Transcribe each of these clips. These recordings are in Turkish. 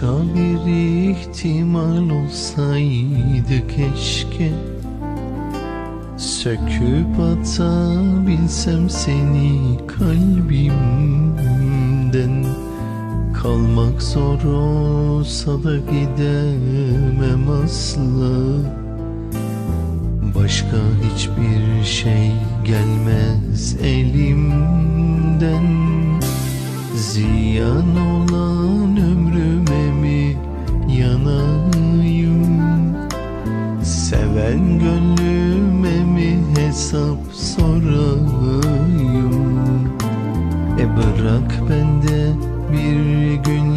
Başka bir ihtimal olsaydı keşke. Söküp atabilsem seni kalbimden. Kalmak zor olsa da gidemem asla. Başka hiçbir şey gelmez elimden. Ziyan olan Seven gönlüme mi hesap sorayım? E bırak ben de bir gün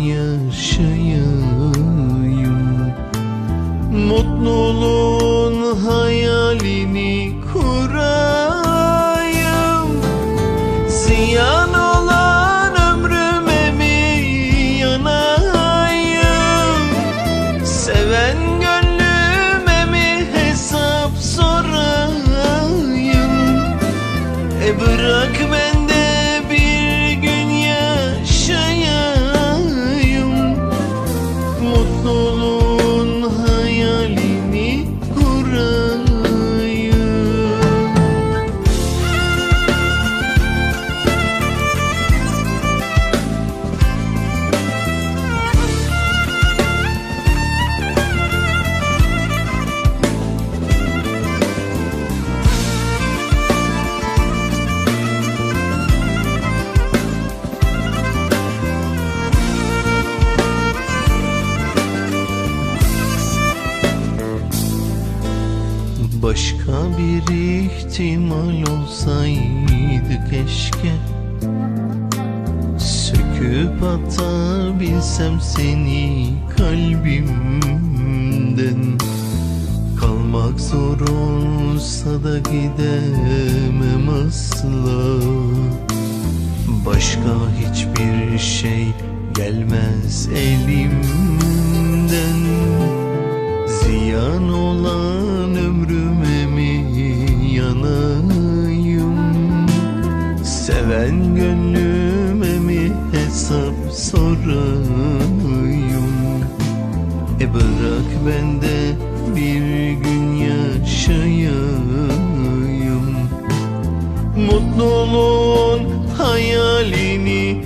Başka bir ihtimal olsaydı keşke. Söküp atabilsem seni kalbimden. Kalmak zor olsa da gidemem asla. Başka hiçbir şey gelmez elimden. Ziyan olan Seven gönlüme mi hesap sorayım E bırak ben de bir gün yaşayayım. Mutluluğun hayalini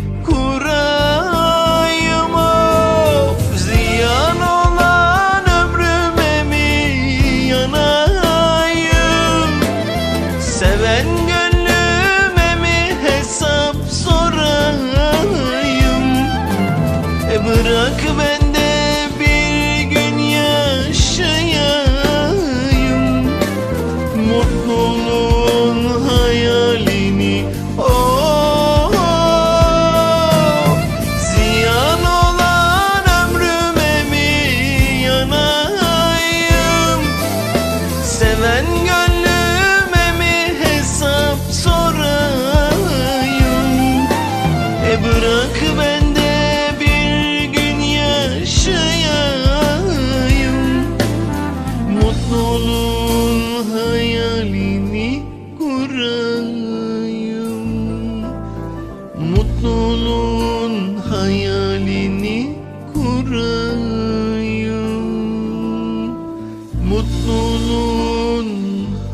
mutluluğun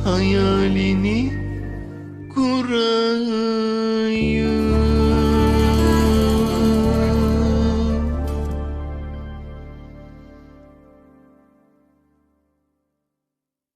hayalini kurarım.